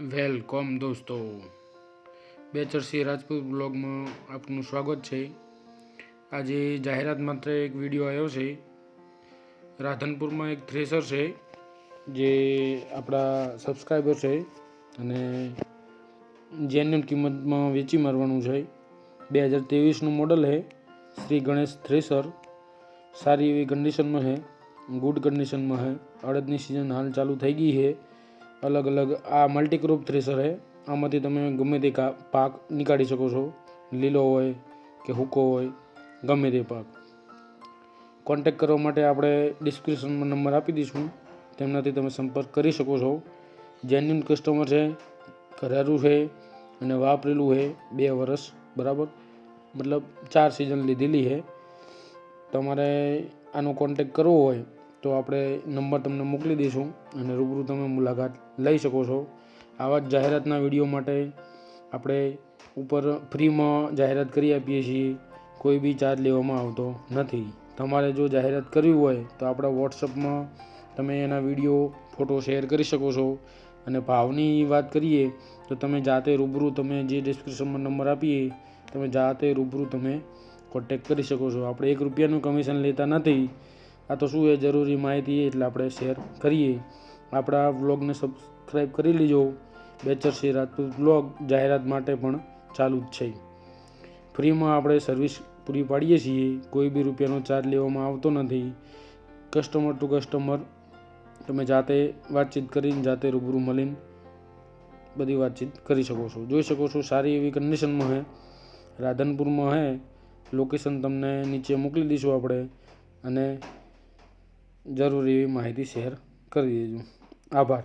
Welcome દોસ્તો. બેચરસી રાજપૂત બ્લોગમાં આપનું સ્વાગત છે. આજે જાહેરાત માત્ર એક વીડિયો આવ્યો છે. રાધનપુરમાં એક થ્રેસર છે, જે આપણા સબસ્ક્રાઈબર છે અને જેન્યુન કિંમતમાં વેચી મારવાનું છે. બે હજાર ત્રેવીસનું મોડલ છે શ્રી ગણેશ થ્રેસર. સારી એવી કન્ડિશનમાં છે ગુડ કન્ડિશનમાં છે અડદની સિઝન હાલ ચાલુ થઈ ગઈ છે અલગ અલગ આ મલ્ટીક્રોપ થ્રેસર છે. આમાંથી તમે ગમે તે પાક નીકાળી શકો છો. લીલો હોય કે હૂકો હોય, ગમે તે પાક. કોન્ટેક કરવા માટે આપણે ડિસ્ક્રિપ્શનમાં નંબર આપી દઈશું. તેમનાથી તમે સંપર્ક કરી શકો છો. જેન્યુન કસ્ટમર છે કરારું છે અને વાપરેલું છે બે વર્ષ બરાબર? મતલબ ચાર સિઝન લીધેલી છે. તમારે આનો કોન્ટેક કરવો હોય તો આપણે નંબર તમને મોકલી દઈશું અને રૂબરૂ તમે મુલાકાત લઈ શકો છો. આવા જ જાહેરાતના વીડિયો માટે આપણે ઉપર ફ્રીમાં જાહેરાત કરી આપીએ છીએ. કોઈ બી ચાર્જ લેવામાં આવતો નથી. તમારે જો જાહેરાત કરવી હોય તો આપણા વોટ્સઅપમાં તમે એના વીડિયો, ફોટો શેર કરી શકો છો. અને ભાવની વાત કરીએ તો તમે જાતે રૂબરૂ તમે જે ડિસ્ક્રિપ્શનમાં નંબર આપીએ, તમે જાતે રૂબરૂ તમે કોન્ટેક કરી શકો છો. આપણે એક રૂપિયાનું કમિશન લેતા નથી. આ તો શું એ જરૂરી માહિતી એટલે આપણે શેર કરીએ. આપણા વ્લોગને સબસ્ક્રાઈબ કરી લીજો. બેચર શ્રી રાજપૂત વ્લોગ જાહેરાત માટે પણ ચાલુ જ છે. ફ્રીમાં આપણે સર્વિસ પૂરી પાડીએ છીએ. કોઈ બી રૂપિયાનો ચાર્જ લેવામાં આવતો નથી. કસ્ટમર ટુ કસ્ટમર તમે જાતે વાતચીત કરીને જાતે રૂબરૂ મળીને બધી વાતચીત કરી શકો છો. જોઈ શકો છો સારી એવી કન્ડિશનમાં હે. રાધનપુરમાં હે. લોકેશન તમને નીચે મોકલી દઈશું આપણે. અને જરૂરી એવી માહિતી શેર કરી દેજો. આભાર.